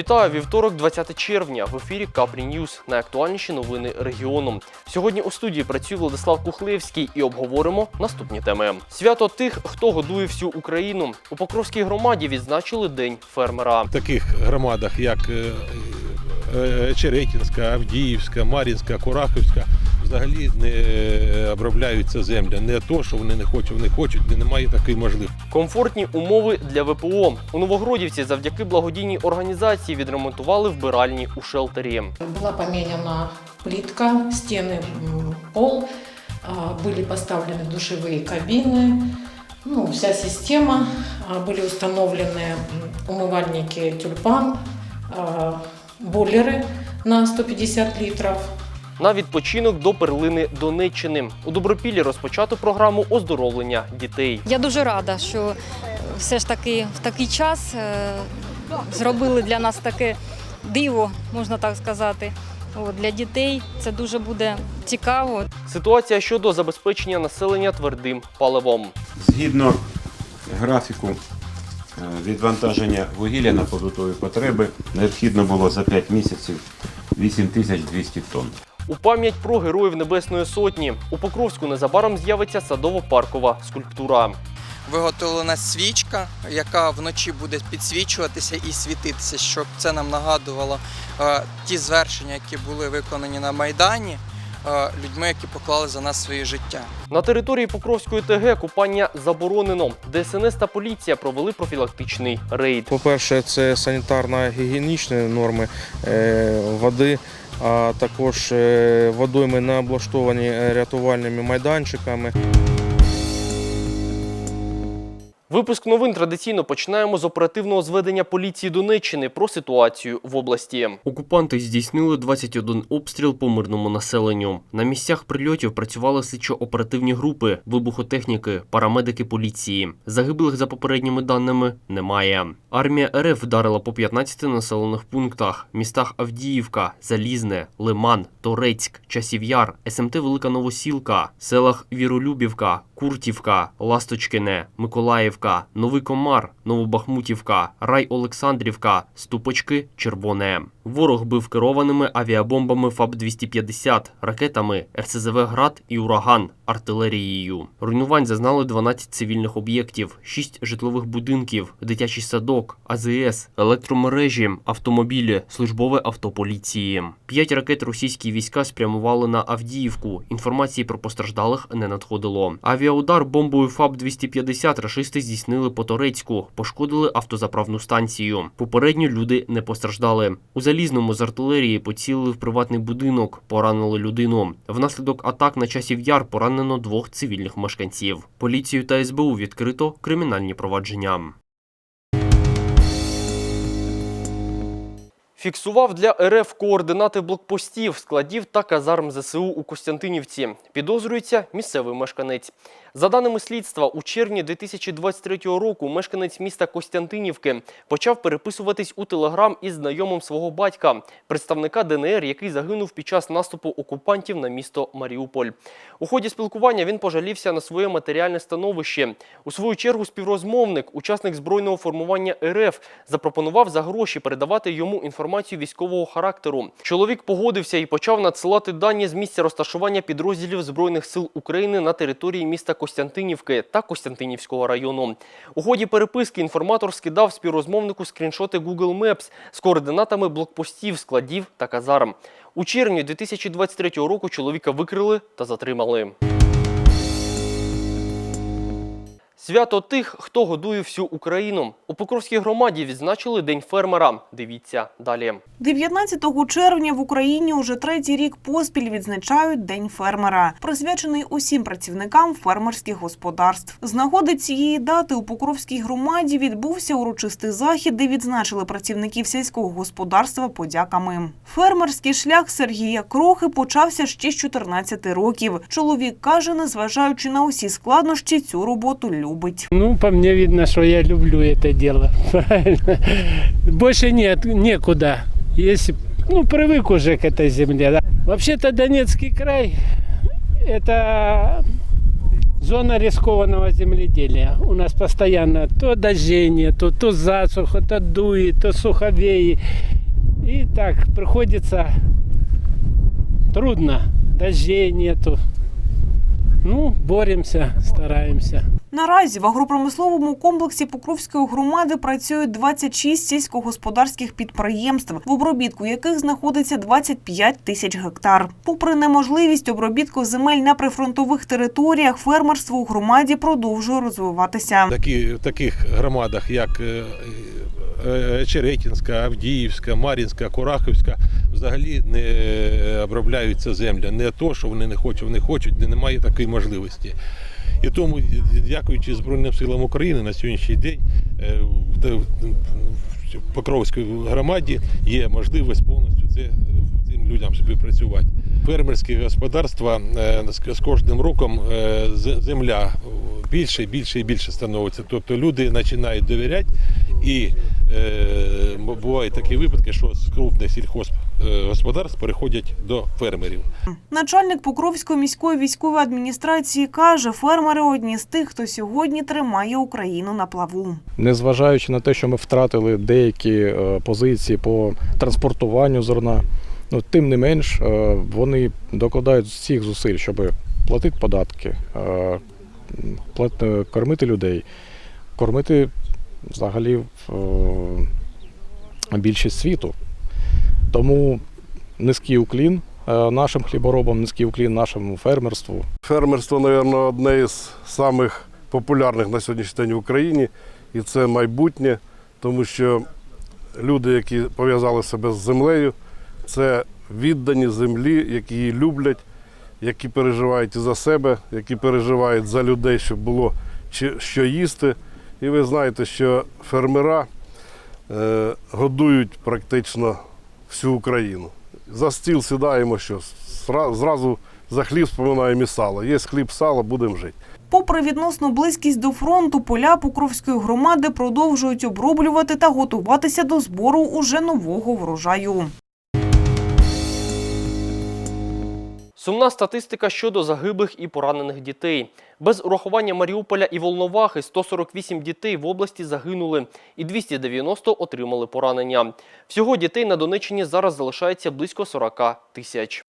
Вітаю вівторок, 20 червня. В ефірі Капрі Ньюз. Найактуальніші новини регіону. Сьогодні у студії працює Владислав Кухлевський і обговоримо наступні теми. Свято тих, хто годує всю Україну. У Покровській громаді відзначили День фермера. В таких громадах, як е, е, Черетінська, Авдіївська, Мар'їнська, Курахівська, взагалі не е, обробляються земля. Не то, що вони не хочуть, вони хочуть, і немає такої можливості. Комфортні умови для ВПО. У Новогродівці завдяки благодійній організації відремонтували вбиральні у шелтері. Была поменена плитка, стены, м, пол, а, были поставлены душевые кабины, ну, вся система, а, были установлены м, умывальники тюльпан, а, бойлеры на 150 литров, На відпочинок до перлини Донеччини. У Добропіллі розпочато програму оздоровлення дітей. Я дуже рада, що е, все ж таки в такий час е, зробили для нас таке диво, можна так сказати. Для дітей це дуже буде цікаво. Ситуація щодо забезпечення населення твердим паливом. Згідно графіку е, відвантаження вугілля на побутові потреби необхідно було за 5 місяців 8200 тонн. У пам'ять про героїв Небесної Сотні у Покровську незабаром з'явиться садово-паркова скульптура. виготовлена свічка, яка вночі буде підсвічуватися і світитися, щоб це нам нагадувало е, ті звершення, які були виконані на Майдані е, людьми, які поклали за нас своє життя. На території Покровської ТГ купання заборонено. ДСНС та поліція провели профілактичний рейд. По-перше, це санітарно-гігієнічні норми е, води, а також е, водойми не облаштовані е, рятувальними майданчиками. Випуск новин традиційно починаємо з оперативного зведення поліції Донеччини про ситуацію в області. Окупанти здійснили 21 обстріл по мирному населенню. На місцях прильотів працювали слідчо-оперативні групи, вибухотехніки, парамедики поліції. Загиблих за попередніми даними немає. Армія РФ вдарила по 15 населених пунктах: містах Авдіївка, Залізне, Лиман, Торецьк, Часів'яр, СМТ Велика Новосілка, селах Віролюбівка, Куртівка, Ласточкине, Миколаївка, Новий Комар, Новобахмутівка, Рай Олександрівка, Ступочки, Червоне. Ворог бив керованими авіабомбами ФАБ-250, ракетами РСЗВ «Град» і «Ураган», артилерією. Руйнувань зазнали 12 цивільних об'єктів, 6 житлових будинків, дитячий садок, АЗС, електромережі, автомобілі, службове авто поліції. П'ять ракет російські війська спрямували на Авдіївку. Інформації про постраждалих не надходило. Авіаудар бомбою ФАБ-250 рашисти здійснили по Торецьку, пошкодили автозаправну станцію. Попередньо люди не постраждали. У Залізному з артилерії поцілили в приватний будинок, поранили людину. Внаслідок атак на часів яр поранено двох цивільних мешканців. Поліцію та СБУ відкрито кримінальні провадження. Фіксував для РФ координати блокпостів, складів та казарм ЗСУ у Костянтинівці. Підозрюється місцевий мешканець. За даними слідства, у червні 2023 року мешканець міста Костянтинівки почав переписуватись у телеграм із знайомим свого батька, представника ДНР, який загинув під час наступу окупантів на місто Маріуполь. У ході спілкування він пожалівся на своє матеріальне становище. У свою чергу співрозмовник, учасник збройного формування РФ, запропонував за гроші передавати йому інформацію військового характеру. Чоловік погодився і почав надсилати дані з місця розташування підрозділів Збройних сил України на території міста Костянтинівки та Костянтинівського району. У ході переписки інформатор скидав співрозмовнику скріншоти Google Maps з координатами блокпостів, складів та казарм. У червні 2023 року чоловіка викрили та затримали. Свято тих, хто годує всю Україну. У Покровській громаді відзначили День фермера. Дивіться далі. 19 червня в Україні уже третій рік поспіль відзначають День фермера, присвячений усім працівникам фермерських господарств. З нагоди цієї дати у Покровській громаді відбувся урочистий захід, де відзначили працівників сільського господарства подяками. Фермерський шлях Сергія Крохи почався ще з 14 років. Чоловік каже, незважаючи на усі складнощі, цю роботу любить. Ну, по мне видно, что я люблю это дело. Правильно. Больше нет, некуда. Если, ну, привык уже к этой земле. Да. Вообще-то Донецкий край – это зона рискованного земледелия. У нас постоянно то дождей нету, то засуха, то дует, то суховеи. И так приходится трудно. Дождей нету. Ну, боремся, стараемся. Наразі в агропромисловому комплексі Покровської громади працюють 26 сільськогосподарських підприємств, в обробітку яких знаходиться 25 тисяч гектар. Попри неможливість обробітку земель на прифронтових територіях, фермерство у громаді продовжує розвиватися. Такі, в таких громадах, як е, е, Черетінська, Авдіївська, Мар'їнська, Курахівська, взагалі не обробляються земля. Не то, що вони не хочуть, вони хочуть, де немає такої можливості. І тому, дякуючи Збройним силам України, на сьогоднішній день е, в- Покровській громаді є можливість повністю це цим людям співпрацювати. Фермерські господарства е, з кожним роком е, земля більше, більше і більше становиться. Тобто люди починають довіряти і бувають такі випадки, що з крупних сільхозгосподарств переходять до фермерів. Начальник Покровської міської військової адміністрації каже, фермери одні з тих, хто сьогодні тримає Україну на плаву. незважаючи на те, що ми втратили деякі е, позиції по транспортуванню зерна, ну, тим не менш е, вони докладають всіх зусиль, щоб платити податки, е, е, кормити людей, кормити взагалі е, більшість світу. Тому низький уклін е, нашим хліборобам, низький уклін нашому фермерству. Фермерство, мабуть, одне із самих популярних на сьогоднішній день в Україні, і це майбутнє, тому що люди, які пов'язали себе з землею, це віддані землі, які її люблять, які переживають і за себе, які переживають за людей, щоб було що їсти. І ви знаєте, що фермера е, годують практично всю Україну. За стіл сідаємо, що зразу за хліб споминаємо і сало. Є хліб, сало, будемо жити. Попри відносну близькість до фронту, поля Покровської громади продовжують оброблювати та готуватися до збору уже нового врожаю. Сумна статистика щодо загиблих і поранених дітей. Без урахування Маріуполя і Волновахи 148 дітей в області загинули і 290 отримали поранення. Всього дітей на Донеччині зараз залишається близько 40 тисяч.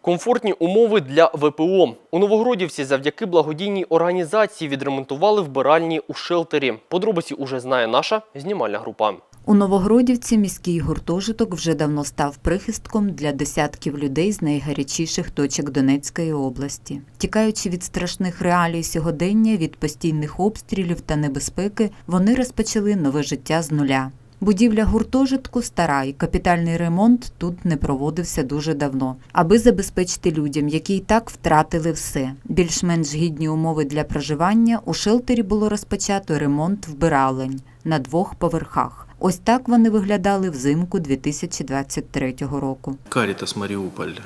Комфортні умови для ВПО. У Новогродівці завдяки благодійній організації відремонтували вбиральні у шелтері. Подробиці уже знає наша знімальна група. У Новогродівці міський гуртожиток вже давно став прихистком для десятків людей з найгарячіших точок Донецької області. Тікаючи від страшних реалій сьогодення, від постійних обстрілів та небезпеки, вони розпочали нове життя з нуля. Будівля гуртожитку стара, і капітальний ремонт тут не проводився дуже давно, аби забезпечити людям, які й так втратили все. Більш-менш гідні умови для проживання у шелтері було розпочато ремонт вбиралень на двох поверхах. Ось так вони виглядали взимку 2023 року. Карітас Маріуполь, е,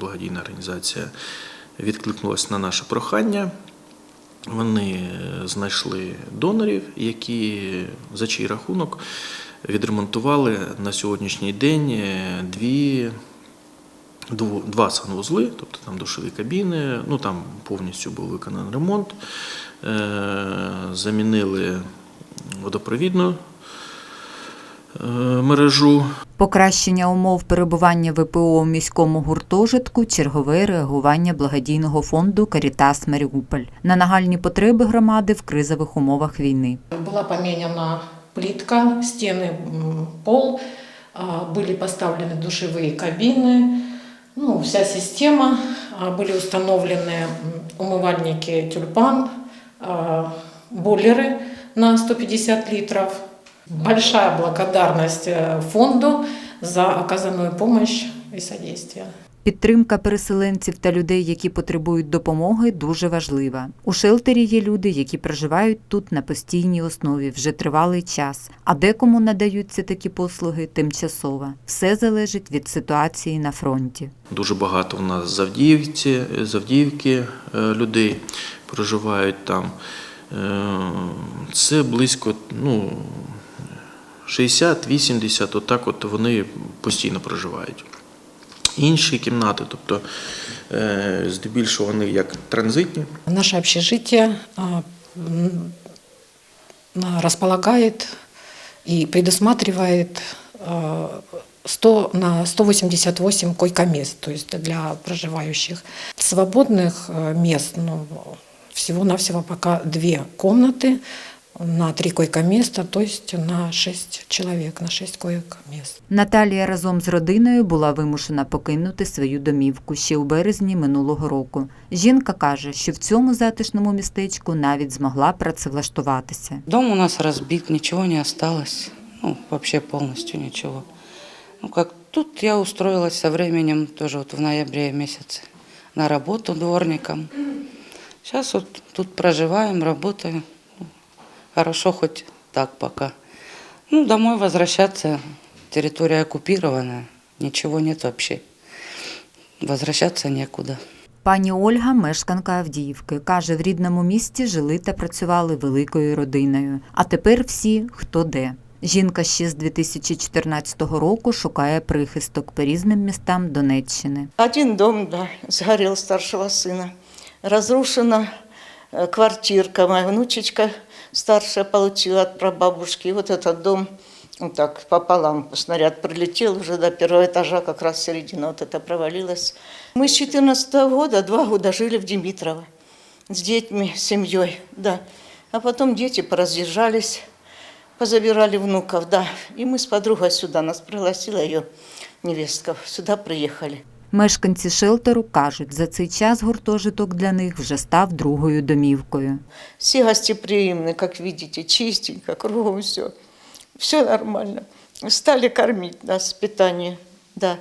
благодійна організація, відкликнулася на наше прохання. Вони е, знайшли донорів, які за чий рахунок відремонтували на сьогоднішній день е, дві, два санвузли, тобто там душові кабіни, ну там повністю був виконаний ремонт, замінили водопровідну мережу. Покращення умов перебування ВПО у міському гуртожитку чергове реагування благодійного фонду Карітас Маріуполь на нагальні потреби громади в кризових умовах війни. Была поменена плитка, стены, м, пол, а, были поставлены душевые кабины, ну, вся система, а, были установлены м, умывальники тюльпан, а, бойлеры на 150 литров. Большая благодарность э, фонду за оказанную помощь и содействие. Підтримка переселенців та людей, які потребують допомоги, дуже важлива. У шелтері є люди, які проживають тут на постійній основі вже тривалий час, а декому надаються такі послуги тимчасово. Все залежить від ситуації на фронті. Дуже багато в нас з Авдіївці, з Авдіївки е, людей проживають там. Е, Це близько ну, 60-80, отак от вони постійно проживають. Інші кімнати, тобто Е, Здебільшого вони як транзитні. Наше общежитие располагает и предусматривает 100 на 188 койко-мест, то есть для проживающих. Свободных а, мест ну, всего-навсего пока две комнаты на три койко-места, то есть на 6 человек, на 6 койко-мест. Наталія разом з родиною була вимушена покинути свою домівку ще у березні минулого року. Жінка каже, що в цьому затишному містечку навіть змогла працевлаштуватися. Дом у нас разбит, ничего не осталось. Ну, вообще полностью ничего. Ну, как тут я устроилась со временем, тоже вот в ноябре месяце, на работу дворником. Сейчас вот тут проживаем, работаем. Хорошо хоть так пока. Ну, домой возвращаться, территория оккупированная, ничего нет вообще. Возвращаться некуда. Пані Ольга, мешканка Авдіївки, каже, в рідному місті жили та працювали великою родиною. А тепер всі хто де. Жінка ще з 2014 року шукає прихисток по різним містам Донеччини. Один дом, да, сгорел старшего сына. Разрушена э, квартирка. Моя внучечка старшая получила от прабабушки. И вот этот дом вот так пополам снаряд прилетел уже до первого этажа, как раз середина вот это провалилась. Мы с 14 года, два года жили в Димитрово с детьми, с семьей, да. А потом дети поразъезжались, позабирали внуков, да. И мы с подругой сюда, нас пригласила ее невестка, сюда приехали. Мешканці шелтеру кажуть, за цей час гуртожиток для них вже став другою домівкою. Все гостеприимны, как видите, чистенько, кругом все. Все нормально. Стали кормить нас, питание, да.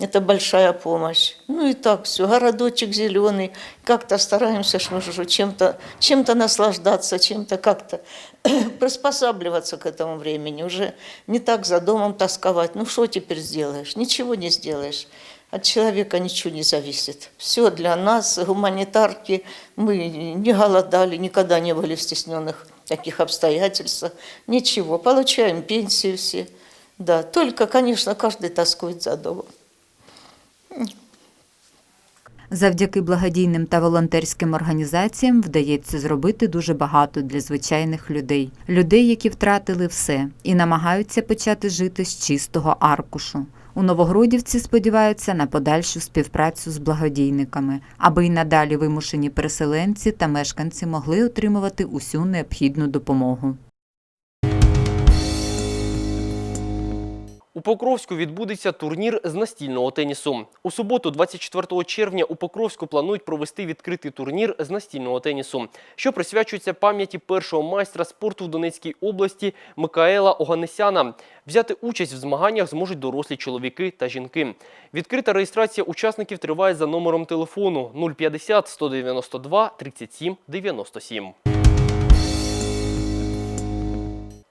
Это большая помощь. Ну и так все, городочек зеленый. Как-то стараемся ж мы же чем-то чем наслаждаться, чем-то как-то приспосабливаться к этому времени. Уже не так за домом тосковать. Ну что теперь сделаешь? Ничего не сделаешь. От человека ничего не зависит. Все для нас, гуманитарки, мы не голодали, никогда не были в стесненных таких обстоятельствах. Ничего, получаем пенсию все. Да, только, конечно, каждый тоскует за домом. Завдяки благодійним та волонтерським організаціям вдається зробити дуже багато для звичайних людей, людей, які втратили все, і намагаються почати жити з чистого аркушу. У Новогродівці сподіваються на подальшу співпрацю з благодійниками, аби й надалі вимушені переселенці та мешканці могли отримувати усю необхідну допомогу. У Покровську відбудеться турнір з настільного тенісу. У суботу, 24 червня, у Покровську планують провести відкритий турнір з настільного тенісу, що присвячується пам'яті першого майстра спорту в Донецькій області Микаела Оганесяна. Взяти участь в змаганнях зможуть дорослі чоловіки та жінки. Відкрита реєстрація учасників триває за номером телефону 050 192 37 97.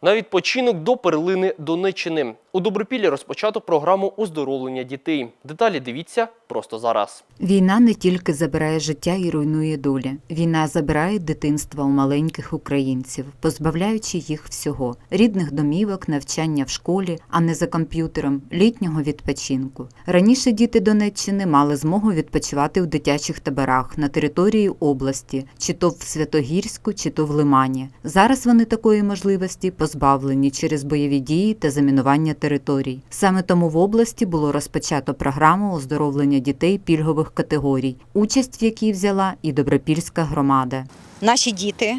На відпочинок до перлини Донеччини. У Добропіллі розпочато програму оздоровлення дітей. Деталі дивіться просто зараз. Війна не тільки забирає життя і руйнує долі. Війна забирає дитинство у маленьких українців, позбавляючи їх всього: рідних домівок, навчання в школі, а не за комп'ютером, літнього відпочинку. Раніше діти Донеччини мали змогу відпочивати в дитячих таборах на території області, чи то в Святогірську, чи то в Лимані. Зараз вони такої можливості позбавлені через бойові дії та замінування територій. Саме тому в області було розпочато програму оздоровлення дітей пільгових категорій, участь в якій взяла і Добропільська громада. Наші діти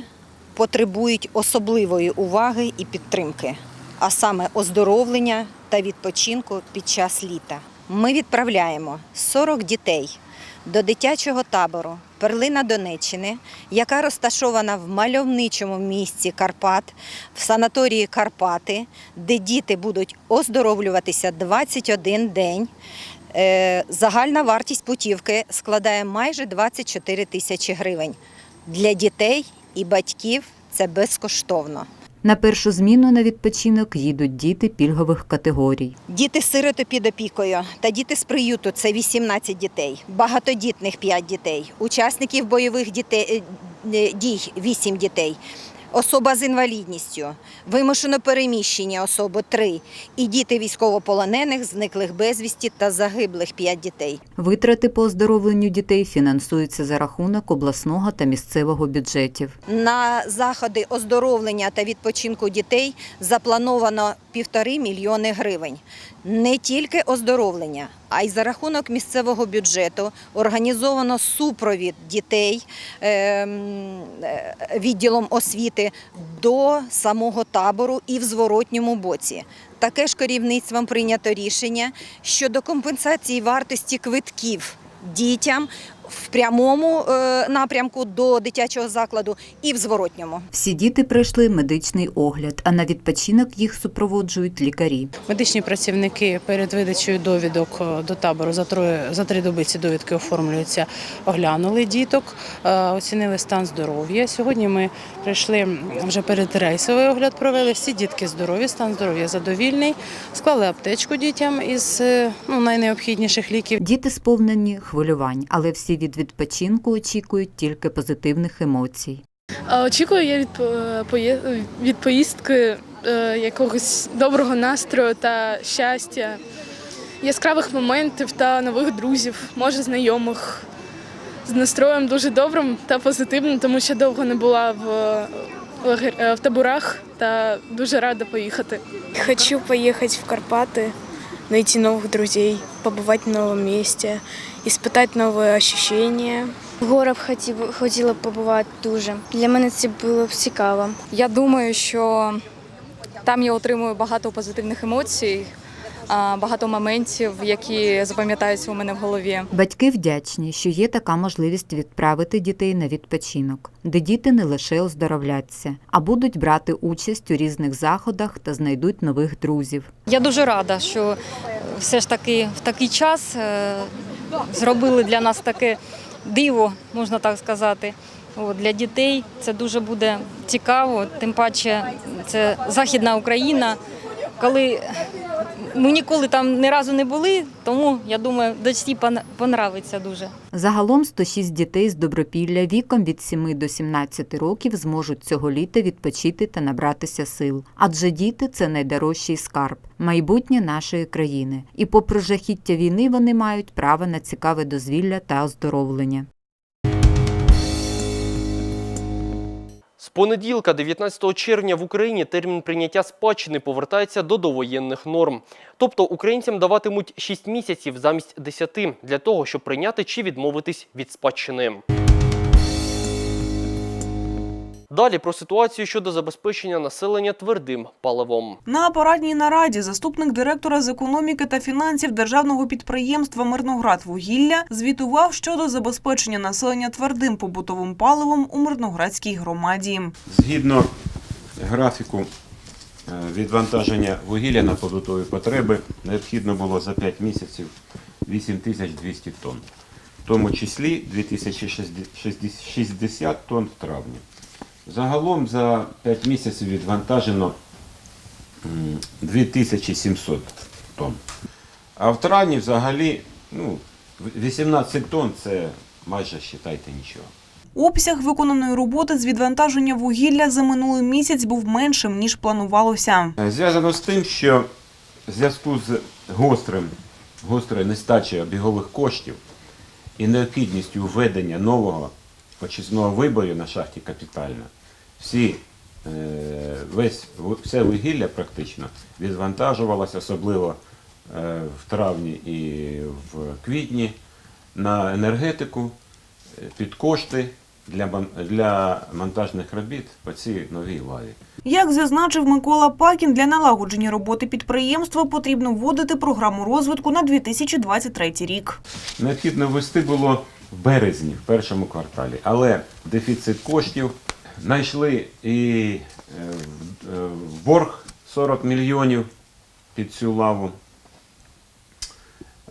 потребують особливої уваги і підтримки, а саме оздоровлення та відпочинку під час літа. Ми відправляємо 40 дітей до дитячого табору Перлина Донеччини, яка розташована в мальовничому місці Карпат, в санаторії Карпати, де діти будуть оздоровлюватися 21 день. Е, Загальна вартість путівки складає майже 24 тисячі гривень. Для дітей і батьків це безкоштовно. На першу зміну на відпочинок їдуть діти пільгових категорій. Діти-сироти під опікою та діти з приюту це 18 дітей, багатодітних 5 дітей, учасників бойових дітей, е, дій 8 дітей, особа з інвалідністю, вимушено переміщення особи 3 і діти військовополонених, зниклих безвісті та загиблих 5 дітей. Витрати по оздоровленню дітей фінансуються за рахунок обласного та місцевого бюджетів. На заходи оздоровлення та відпочинку дітей заплановано півтори мільйони гривень. Не тільки оздоровлення, а й за рахунок місцевого бюджету організовано супровід дітей ем, е, відділом освіти до самого табору і в зворотньому боці. Таке ж керівництвом прийнято рішення щодо компенсації вартості квитків дітям в прямому е, напрямку до дитячого закладу і в зворотньому. Всі діти пройшли медичний огляд, а на відпочинок їх супроводжують лікарі. Медичні працівники перед видачею довідок е, до табору за троє за три доби ці довідки оформлюються, оглянули діток, е, оцінили стан здоров'я. Сьогодні ми прийшли вже перед рейсовий огляд. Провели всі дітки здорові, стан здоров'я задовільний. Склали аптечку дітям із ну, найнеобхідніших ліків. Діти сповнені хвилювань, але всі від відпочинку очікують тільки позитивних емоцій. Очікую я від, е, від поїздки е, якогось доброго настрою та щастя, яскравих моментів та нових друзів, може знайомих. З настроєм дуже добрим та позитивним, тому що довго не була в, е, в таборах та дуже рада поїхати. Хочу поехать в Карпаты, найти новых друзей, побывать в новом месте, испытать новые ощущения. В горах хотів, хотіла б побувати дуже. Для мене це було б цікаво. Я думаю, що там я отримую багато позитивних емоцій, а, багато моментів, які запам'ятаються у мене в голові. Батьки вдячні, що є така можливість відправити дітей на відпочинок, де діти не лише оздоровляться, а будуть брати участь у різних заходах та знайдуть нових друзів. Я дуже рада, що все ж таки в такий час е, зробили для нас таке диво, можна так сказати. Для дітей це дуже буде цікаво, тим паче це Західна Україна. Коли ми ніколи там ні разу не були, тому я думаю, дочці пон- понравиться дуже. Загалом 106 дітей з Добропілля віком від 7 до 17 років зможуть цього літа відпочити та набратися сил. Адже діти це найдорожчий скарб, майбутнє нашої країни. І попри жахіття війни вони мають право на цікаве дозвілля та оздоровлення. З понеділка, 19 червня, в Україні термін прийняття спадщини повертається до довоєнних норм. Тобто українцям даватимуть 6 місяців замість 10 для того, щоб прийняти чи відмовитись від спадщини. Далі про ситуацію щодо забезпечення населення твердим паливом. На апаратній нараді заступник директора з економіки та фінансів державного підприємства Мирноградвугілля звітував щодо забезпечення населення твердим побутовим паливом у Мирноградській громаді. Згідно графіку е, відвантаження вугілля на побутові потреби необхідно було за 5 місяців 8200 тонн, в тому числі 2060 тонн в травні. Загалом за 5 місяців відвантажено 2700 тонн. А в травні взагалі ну, 18 тонн це майже, вважайте, нічого. Обсяг виконаної роботи з відвантаження вугілля за минулий місяць був меншим ніж планувалося. Зв'язано з тим, що в зв'язку з гострим, гострою нестачею обігових коштів і необхідністю введення нового очисного вибору на шахті капітальна, всі, е, весь, все вугілля практично відвантажувалося, особливо е, в травні і в квітні, на енергетику е, під кошти для, для монтажних робіт по цій новій лаві. Як зазначив Микола Пакін, для налагодження роботи підприємства потрібно вводити програму розвитку на 2023 рік. необхідно ввести було в березні, в першому кварталі, але дефіцит коштів знайшли і е, е, борг 40 мільйонів під цю лаву.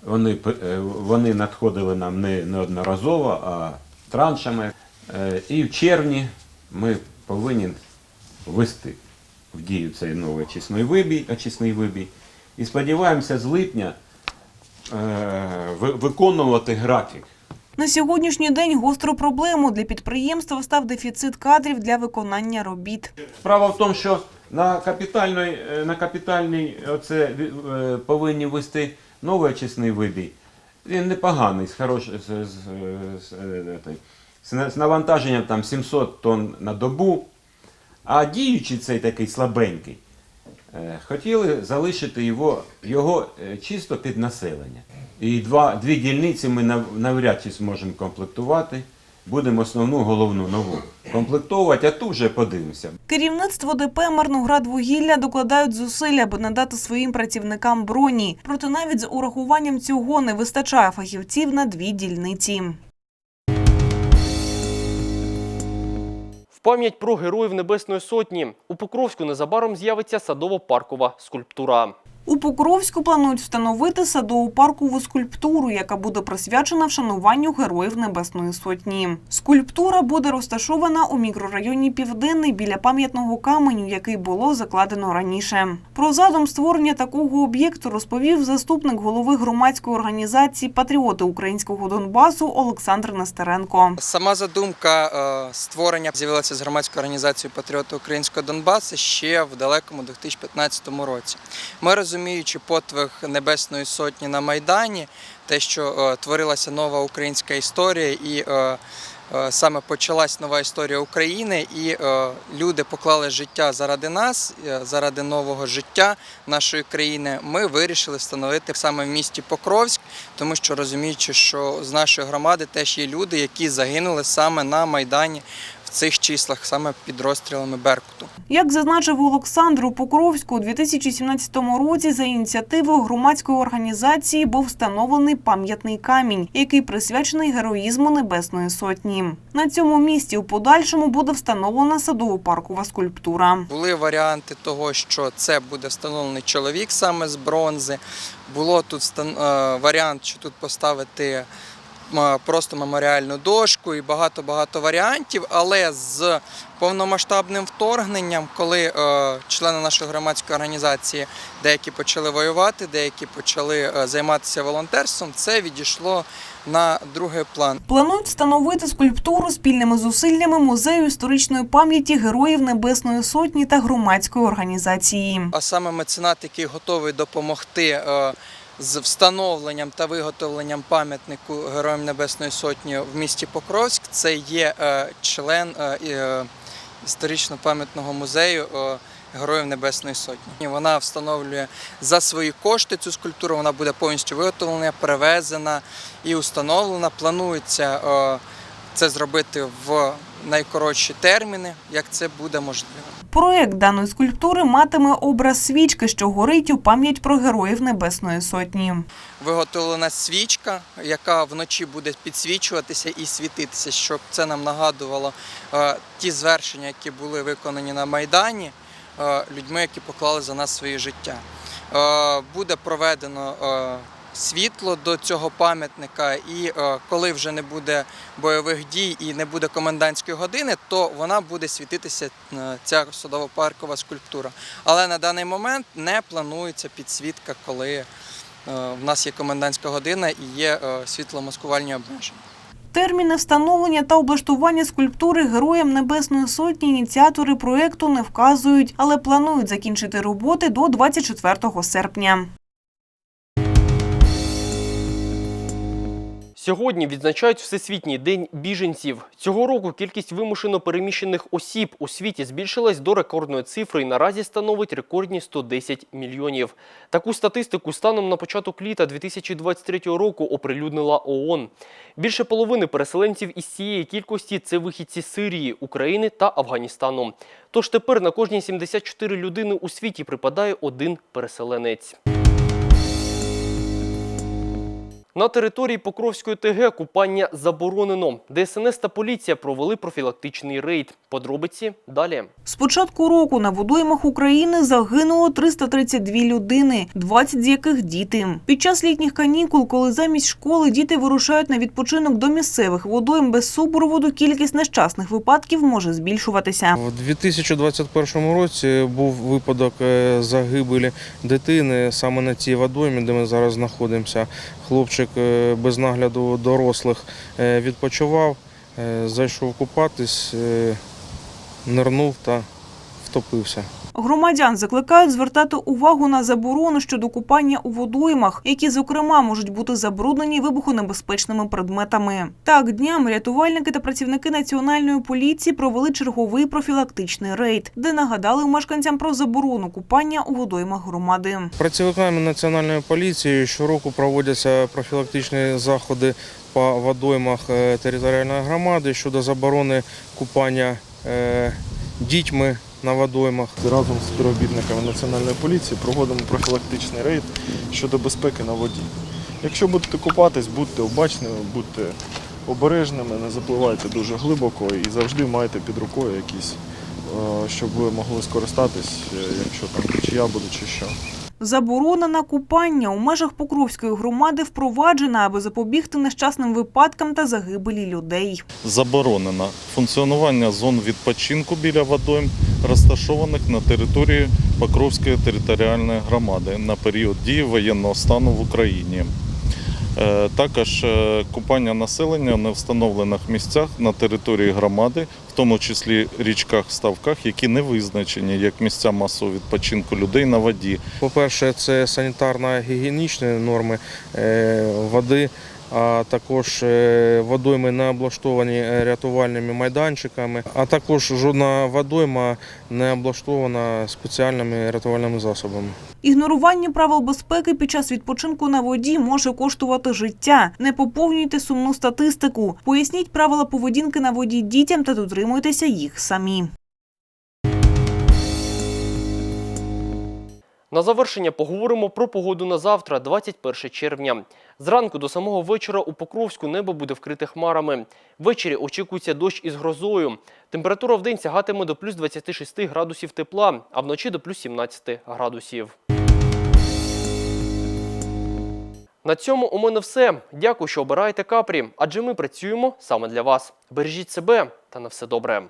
Вони, е, вони надходили нам не неодноразово, а траншами. І в червні ми повинні ввести в дію цей новий очисний вибій, очисний вибій. І сподіваємося, з липня виконувати графік На сьогоднішній день гостру проблему для підприємства став дефіцит кадрів для виконання робіт. Справа в тому, що на капітальний, е, на капітальний оце, е, повинні вести новий очисний вибій. Він непоганий, з, хорош, з, з, з, е, з з навантаженням там 700 тонн на добу. А діючий цей такий слабенький, е, хотіли залишити його, його е, чисто під населення. І два, дві дільниці ми нав- навряд чи зможемо комплектувати. Будемо основну головну нову комплектовувати, а тут вже подивимося. Керівництво ДП «Марноградвугілля» докладають зусиль, аби надати своїм працівникам броні. Проте навіть з урахуванням цього не вистачає фахівців на дві дільниці. Пам'ять про героїв Небесної Сотні у Покровську незабаром з'явиться садово-паркова скульптура. У Покровську планують встановити садово-паркову скульптуру, яка буде присвячена вшануванню героїв Небесної Сотні. Скульптура буде розташована у мікрорайоні Південний біля пам'ятного каменю, який було закладено раніше. Про задум створення такого об'єкту розповів заступник голови громадської організації Патріоти українського Донбасу Олександр Нестеренко. Сама задумка е, створення з'явилася з громадською організацією Патріоти Українського Донбасу ще в далекому 2015 році. Ми розуміючи подвиг Небесної Сотні на Майдані, те, що е, творилася нова українська історія, і е, е, саме почалась нова історія України, і люди поклали життя заради нас, заради нового життя нашої країни. Ми вирішили встановити саме в місті Покровськ, тому що розуміючи, що з нашої громади теж є люди, які загинули саме на Майдані цих числах, саме під розстрілами Беркуту. Як зазначив Олександр у Покровську, у 2017 році за ініціативою громадської організації був встановлений пам'ятний камінь, який присвячений героїзму Небесної Сотні. На цьому місці у подальшому буде встановлена садово-паркова скульптура. Були варіанти того, що це буде встановлений чоловік саме з бронзи. Було тут е, варіант, що тут поставити просто меморіальну дошку і багато-багато варіантів. Але з повномасштабним вторгненням, коли е, члени нашої громадської організації деякі почали воювати, деякі почали е, займатися волонтерством, це відійшло на другий план. Планують встановити скульптуру спільними зусиллями музею історичної пам'яті героїв Небесної Сотні та громадської організації. А саме меценат, який готовий допомогти е, з встановленням та виготовленням пам'ятнику Героям Небесної Сотні в місті Покровськ, це є е, член е, е, історично-пам'ятного музею. Героїв Небесної Сотні. Вона встановлює за свої кошти цю скульптуру. Вона буде повністю виготовлена, перевезена і установлена. Планується це зробити в найкоротші терміни, як це буде можливо. Проект даної скульптури матиме образ свічки, що горить у пам'ять про героїв Небесної Сотні. виготовлена свічка, яка вночі буде підсвічуватися і світитися, щоб це нам нагадувало е, ті звершення, які були виконані на Майдані е, людьми, які поклали за нас своє життя. Е, буде проведено світло до цього пам'ятника, і е, коли вже не буде бойових дій і не буде комендантської години, то вона буде світитися е, ця судово-паркова скульптура. Але на даний момент не планується підсвітка, коли е, в нас є комендантська година і є світломаскувальні обмеження. Терміни встановлення та облаштування скульптури героям Небесної Сотні ініціатори проекту не вказують, але планують закінчити роботи до 24 серпня. Сьогодні відзначають Всесвітній день біженців. Цього року кількість вимушено переміщених осіб у світі збільшилась до рекордної цифри і наразі становить рекордні 110 мільйонів. Таку статистику станом на початок літа 2023 року оприлюднила ООН. Більше половини переселенців із цієї кількості це вихідці з Сирії, України та Афганістану. Тож тепер на кожні 74 людини у світі припадає один переселенець. На території Покровської ТГ купання заборонено. ДСНС та поліція провели профілактичний рейд. Подробиці далі. З початку року на водоймах України загинуло 332 людини, 20 з яких діти. Під час літніх канікул, коли замість школи діти вирушають на відпочинок до місцевих водойм без супроводу, кількість нещасних випадків може збільшуватися. У 2021 році був випадок е, загибелі дитини саме на цій водоймі, де ми зараз знаходимося. Хлопчик е, без нагляду дорослих е, відпочивав, е, зайшов купатись, нирнув та втопився. Громадян закликають звертати увагу на заборону щодо купання у водоймах, які, зокрема, можуть бути забруднені вибухонебезпечними предметами. Так, днями рятувальники та працівники національної поліції провели черговий профілактичний рейд, де нагадали мешканцям про заборону купання у водоймах громади. Працівниками національної поліції щороку проводяться профілактичні заходи по водоймах е, територіальної громади щодо заборони купання е, дітьми на водоймах. Разом з співробітниками національної поліції проводимо профілактичний рейд щодо безпеки на воді. Якщо будете купатись, будьте обачними, будьте обережними, не запливайте дуже глибоко і завжди майте під рукою якісь, е, щоб ви могли скористатись, е, якщо там течія буде чи що. Заборона на купання у межах Покровської громади впроваджена, аби запобігти нещасним випадкам та загибелі людей. заборонено функціонування зон відпочинку біля водойм, розташованих на території Покровської територіальної громади на період дії воєнного стану в Україні. Е, Також е, купання населення на встановлених місцях на території громади, в тому числі річках, ставках, які не визначені як місця масового відпочинку людей на воді. По-перше, це санітарно-гігієнічні норми е, води, а також е, водойми не облаштовані е, рятувальними майданчиками, а також жодна водойма не облаштована спеціальними рятувальними засобами. Ігнорування правил безпеки під час відпочинку на воді може коштувати життя. Не поповнюйте сумну статистику. Поясніть правила поведінки на воді дітям та дотримуйтеся їх самі. На завершення поговоримо про погоду на завтра, 21 червня. Зранку до самого вечора у Покровську небо буде вкрите хмарами. Ввечері очікується дощ із грозою. Температура в день сягатиме до плюс 26 градусів тепла, а вночі до плюс 17 градусів. На цьому у мене все. Дякую, що обираєте капрі, адже ми працюємо саме для вас. Бережіть себе та на все добре.